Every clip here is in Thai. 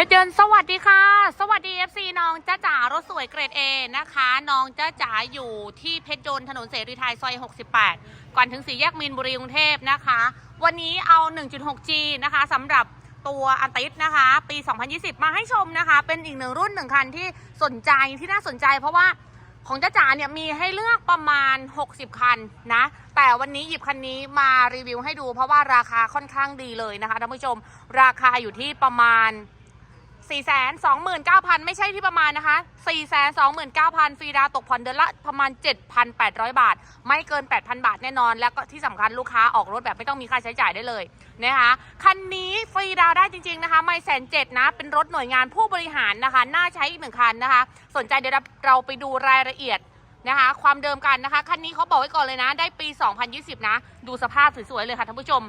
ชรยนสวัสดีค่ะ สวัสดี FC น้องจ้าจ๋ารถสวยเกรด A นะคะ น้องจ้าจ๋าอยู่ที่เพชรยนถนนเสรีไทยซอย 68 ก่อนถึงสี่แยกมีนบุรีกรุงเทพนะคะ วันนี้เอา 1.6G นะคะสำหรับตัวอันติสนะคะ ปี 2020 มาให้ชมนะคะ เป็นอีกหนึ่งรุ่นหนึ่งคันที่สนใจที่น่าสนใจ เพราะว่าของจ้าจ๋าเนี่ยมีให้เลือกประมาณ 60 คันนะ แต่วันนี้หยิบคันนี้มารีวิวให้ดู เพราะว่าราคาค่อนข้างดีเลยนะคะท่านผู้ชม ราคาอยู่ที่ประมาณ 4 2 9 0 0 0 ไม่ใช่ที่ประมาณนะคะ 4 2 9 0 0 0 ฟรีดาวตกผ่อนเดือนละประมาณ 7,800 บาท ไม่เกิน 8,000 บาทแน่นอน แล้วก็ที่สำคัญลูกค้าออกรถแบบไม่ต้องมีค่าใช้จ่ายได้เลยนะคะ คันนี้ฟรีดาวได้จริง ๆ นะคะ ไม่แสนเจ็ดนะ เป็นรถหน่วยงานผู้บริหารนะคะ น่าใช้อีกหนึ่งคันนะคะ สนใจเดี๋ยวเราไปดูรายละเอียดนะคะ ความเดิมกันนะคะ คันนี้เขาบอกไว้ก่อนเลยนะ ได้ปี 2020 นะ ดูสภาพสวยๆเลยค่ะท่านผู้ชม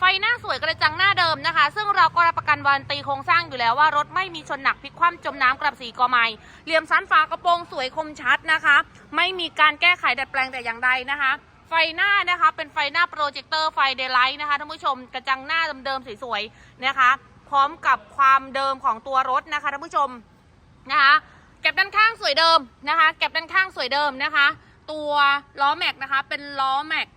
ไฟหน้าสวยกระจังหน้าเดิมนะคะ ซึ่งเราก็รับประกันวารันตีโครงสร้างอยู่แล้วว่ารถไม่มีชนหนักพลิกคว่ำจมน้ำกลับสีกอไม้เหลี่ยมสันฝากระโปรงสวยคมชัดนะคะ ไม่มีการแก้ไขดัดแปลงแต่อย่างใดนะคะ ไฟหน้านะคะเป็นไฟหน้าโปรเจคเตอร์ไฟเดย์ไลท์นะคะท่านผู้ชมกระจังหน้าเดิมๆสวยๆนะคะ พร้อมกับความเดิมของตัวรถนะคะท่านผู้ชมนะคะเก็บด้านข้างสวยเดิมนะคะเก็บด้านข้างสวยเดิมนะคะ ตัวล้อแม็กนะคะเป็นล้อแม็ก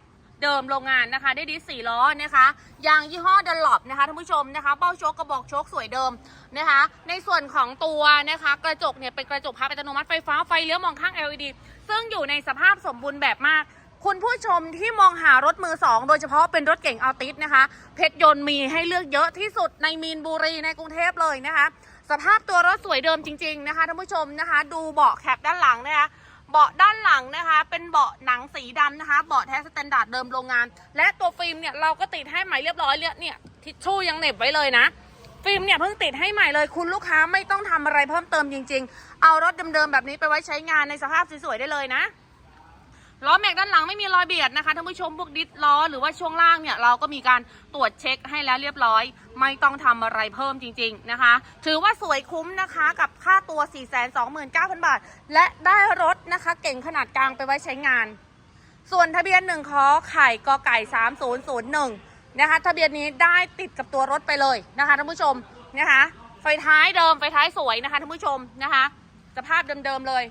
เดิมโรงงานนะคะ ได้ดิสสี่ล้อนะคะยางยี่ห้อดันหลบนะคะท่านผู้ชมนะคะเบ้าโชคกระบอกโชคสวยเดิมนะคะ ในส่วนของตัวนะคะกระจกเนี่ยเป็นกระจกพับอัตโนมัติไฟฟ้าไฟเลี้ยวมองข้าง LED ซึ่งอยู่ในสภาพสมบูรณ์แบบมากคุณผู้ชมที่มองหารถมือสองโดยเฉพาะเป็นรถเก่งอัลติสนะคะ เพชรยนต์มีให้เลือกเยอะที่สุดในมีนบุรีในกรุงเทพเลยนะคะ สภาพตัวรถสวยเดิมจริง ๆนะคะท่านผู้ชมนะคะ ดูเบาะแคปด้านหลังนะคะ เบาะด้านหลังนะคะ เป็นเบาะหนังสีดำนะคะ เบาะแท้สแตนดาร์ดเดิมโรงงาน และตัวฟิล์มเนี่ยเราก็ติดให้ใหม่เรียบร้อยเลยเนี่ยทิชชู่ยังเหน็บไว้เลยนะ ฟิล์มเนี่ยเพิ่งติดให้ใหม่เลยคุณลูกค้าไม่ต้องทำอะไรเพิ่มเติมจริง ๆ เอารถเดิมๆแบบนี้ไปไว้ใช้งานในสภาพสวยๆได้เลยนะ ล้อแม็กด้านหลังไม่มีรอยเบียดนะคะท่านผู้ชมพวกดิสล้อหรือว่าช่วงล่างเนี่ยเราก็มีการตรวจเช็คให้แล้วเรียบร้อย ไม่ต้องทำอะไรเพิ่มจริง ๆนะคะ ถือว่าสวยคุ้มนะคะกับค่าตัว 429,000 บาท และได้รถนะคะเก่งขนาดกลางไปไว้ใช้งาน ส่วนทะเบียนหนึ่งขอไข่กอไก่ 3001 นะคะทะเบียนนี้ได้ติดกับตัวรถไปเลยนะคะท่านผู้ชมนะคะไฟท้ายเดิมไฟท้ายสวยนะคะท่านผู้ชมนะคะสภาพเดิมๆเลย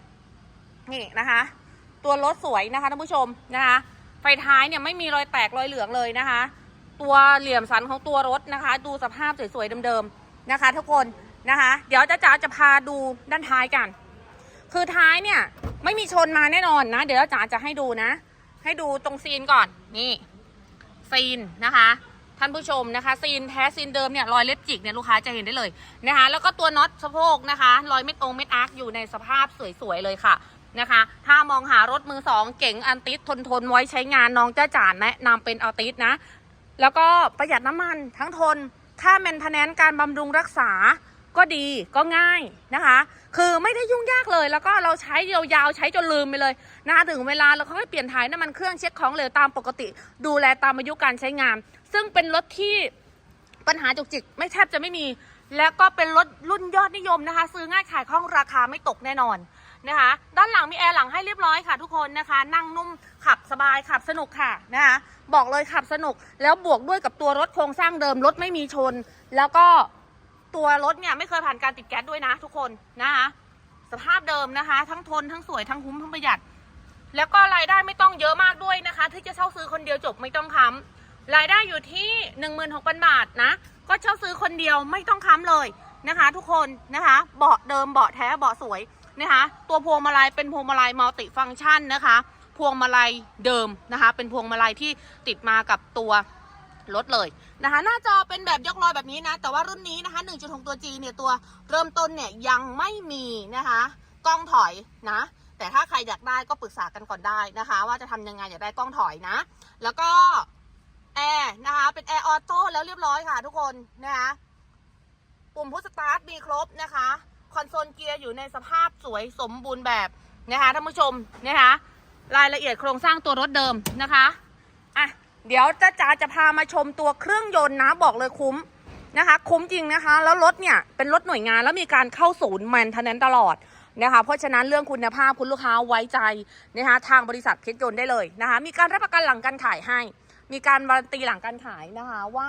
นี่นะคะ ตัวรถสวยนะคะท่านผู้ชมนะคะไฟท้ายเนี่ยไม่มีรอยแตกรอยเหลืองเลยนะคะ ตัวเหลี่ยมสันของตัวรถนะคะ ดูสภาพสวยๆเดิมๆนะคะ ทุกคนนะคะ เดี๋ยวจะจ๋าจะพาดูด้านท้ายกัน คือท้ายเนี่ยไม่มีชนมาแน่นอนนะ เดี๋ยวจ๋าจะให้ดูนะ ให้ดูตรงซีนก่อนนี่ซีนนะคะท่านผู้ชมนะคะซีนแท้ซีนเดิมเนี่ยรอยเล็บจิกเนี่ยลูกค้าจะเห็นได้เลยนะคะแล้วก็ตัวน็อตสะโพกนะคะรอยเม็ดองเม็ดอาร์คอยู่ในสภาพสวยๆเลยค่ะ นะคะ ถ้ามองหารถมือสองเก๋งอันติสทนทนไว้ใช้งานน้องจ้าจ๋าแนะนำเป็นอัลติสนะ แล้วก็ประหยัดน้ำมันทั้งทน ค่าแมนเทนแนนการบำรุงรักษาก็ดีก็ง่ายนะคะ คือไม่ได้ยุ่งยากเลยแล้วก็เราใช้ยาวๆใช้จนลืมไปเลยนะคะถึงเวลาเราค่อยเปลี่ยนถ่ายน้ำมันเครื่องเช็คของเหลวตามปกติ ดูแลตามอายุการใช้งาน ซึ่งเป็นรถที่ปัญหาจุกจิก ไม่แทบจะไม่มี แล้วก็เป็นรถรุ่นยอดนิยมนะคะ ซื้อง่ายขายคล่องราคาไม่ตกแน่นอน นะคะ ด้านหลังมีแอร์หลังให้เรียบร้อยค่ะทุกคนนะคะ นั่งนุ่มขับสบายขับสนุกค่ะนะคะบอกเลยขับสนุกแล้วบวกด้วยกับตัวรถโครงสร้างเดิมรถไม่มีชน แล้วก็ตัวรถเนี่ยไม่เคยผ่านการติดแก๊สด้วยนะทุกคนนะคะสภาพเดิมนะคะ ทั้งทนทั้งสวยทั้งคุ้มทั้งประหยัด แล้วก็รายได้ไม่ต้องเยอะมากด้วยนะคะ ที่จะเช่าซื้อคนเดียวจบไม่ต้องค้ำรายได้อยู่ที่ 16,000 บาทนะ ก็เช่าซื้อคนเดียวไม่ต้องค้ำเลยนะคะ ทุกคนนะคะ เบาะเดิมเบาะแท้เบาะสวย นะคะตัวพวงมาลัยเป็นพวงมาลัยมัลติฟังก์ชันนะคะ พวงมาลัยเดิมนะคะ เป็นพวงมาลัยที่ติดมากับตัวรถเลยนะคะหน้าจอเป็นแบบยกลอยแบบนี้นะ แต่ว่ารุ่นนี้นะคะ 1.6 ตัว G เนี่ยตัวเริ่มต้นเนี่ยยังไม่มีนะคะกล้องถอยนะ แต่ถ้าใครอยากได้ก็ปรึกษากันก่อนได้นะคะ ว่าจะทำยังไงอยากได้กล้องถอยนะ แล้วก็แอร์นะคะเป็นแอร์ออโต้แล้วเรียบร้อยค่ะทุกคนนะคะปุ่มพุชสตาร์ทมีครบนะคะ คอนโซลเกียร์อยู่ในสภาพสวยสมบูรณ์แบบนะคะท่านผู้ชมนะคะรายละเอียดโครงสร้างตัวรถเดิมนะคะอะเดี๋ยวจ้าจ๋าจะพามาชมตัวเครื่องยนต์นะบอกเลยคุ้มนะคะ คุ้มจริงนะคะ แล้วรถเนี่ยเป็นรถหน่วยงานแล้วมีการเข้าศูนย์แมนเทนแนนตลอดนะคะเพราะฉะนั้นเรื่องคุณภาพคุณลูกค้าไว้ใจนะคะทางบริษัทเพชรยนต์ได้เลยนะคะ มีการรับประกันหลังการขายให้ มีการวารันตีหลังการขายนะคะว่า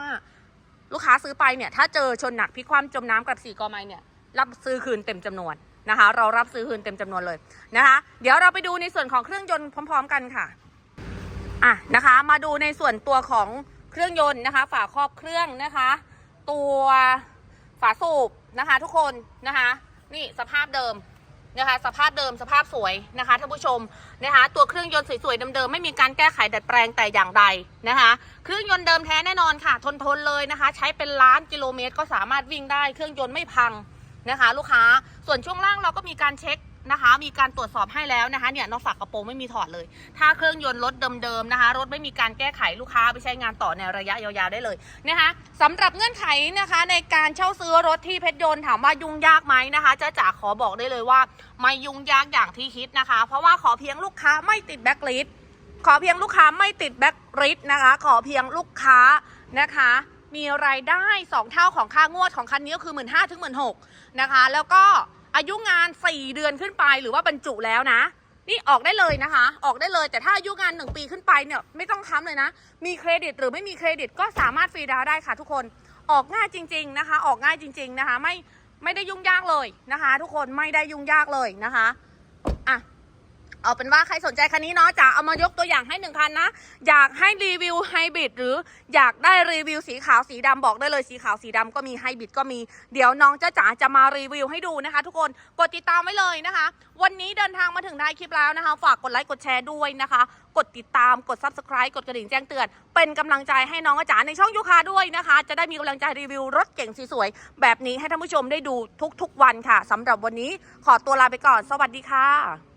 ลูกค้าซื้อไปเนี่ยถ้าเจอชนหนักพิกคว่ำจมน้ำกับสี่กอไม้เนี่ย รับซื้อคืนเต็มจำนวนนะคะ เรารับซื้อคืนเต็มจำนวนเลยนะคะ เดี๋ยวเราไปดูในส่วนของเครื่องยนต์พร้อม ๆ กันค่ะอะนะคะ มาดูในส่วนตัวของเครื่องยนต์นะคะ ฝาครอบเครื่องนะคะ ตัวฝาสูบนะคะทุกคนนะคะ นี่สภาพเดิมนะคะสภาพเดิมสภาพสวยนะคะท่านผู้ชมนะคะตัวเครื่องยนต์สวยๆเดิมๆไม่มีการแก้ไขดัดแปลงแต่อย่างใดนะคะ เครื่องยนต์เดิมแท้แน่นอนค่ะ ทนๆเลยนะคะ ใช้เป็นล้านกิโลเมตรก็สามารถวิ่งได้ เครื่องยนต์ไม่พัง นะคะ ลูกค้าส่วนช่วงล่างเราก็มีการเช็คนะคะ มีการตรวจสอบให้แล้วนะคะเนี่ยนอกฝากกระโปรงไม่มีถอดเลย ถ้าเครื่องยนต์รถเดิมๆนะคะ รถไม่มีการแก้ไขลูกค้าไปใช้งานต่อในระยะยาวๆได้เลยนะคะสำหรับเงื่อนไขนะคะ ในการเช่าซื้อรถที่เพชรยนต์ถามว่ายุ่งยากไหมนะคะจ้าจ๋าขอบอกได้เลยว่า ไม่ยุ่งยากอย่างที่คิดนะคะ เพราะว่าขอเพียงลูกค้าไม่ติดแบ็คลิสต์ขอเพียงลูกค้าไม่ติดแบ็คลิสต์นะคะ ขอเพียงลูกค้านะคะ มีรายได้ 2 เท่าของค่างวดของคันนี้ก็คือ 1 5ื่นถึงหมื่นหนะคะ แล้วก็อายุงาน 4 เดือนขึ้นไปหรือว่าบรรจุแล้วนะ นี่ออกได้เลยนะคะ ออกได้เลยแต่ถ้าอายุงาน 1 ปีขึ้นไปเนี่ยไม่ต้องค้ำเลยนะ มีเครดิตหรือไม่มีเครดิตก็สามารถฟรีดาวได้ค่ะทุกคนออกง่ายจริง ๆนะคะ ออกง่ายจริง ๆนะคะ ไม่ไม่ได้ยุ่งยากเลยนะคะ ทุกคนไม่ได้ยุ่งยากเลยนะคะอะ เอาเป็นว่าใครสนใจคันนี้เนาะจะเอามายกตัวอย่างให้หนึ่งคันนะ อยากให้รีวิวไฮบริดหรืออยากได้รีวิวสีขาวสีดำบอกได้เลยสีขาวสีดำก็มีไฮบริดก็มี เดี๋ยวน้องจ้าจ๋าจะมารีวิวให้ดูนะคะ ทุกคนกดติดตามไว้เลยนะคะ วันนี้เดินทางมาถึงท้ายคลิปแล้วนะคะ ฝากกดไลค์กดแชร์ด้วยนะคะ กดติดตามกด subscribe กดกระดิ่งแจ้งเตือน เป็นกำลังใจให้น้องอาจาในช่องยูคาด้วยนะคะ จะได้มีกำลังใจรีวิวรถเก่งสวยๆแบบนี้ให้ท่านผู้ชมได้ดูทุกๆวันค่ะสำหรับวันนี้ขอตัวลาไปก่อน สวัสดีค่ะ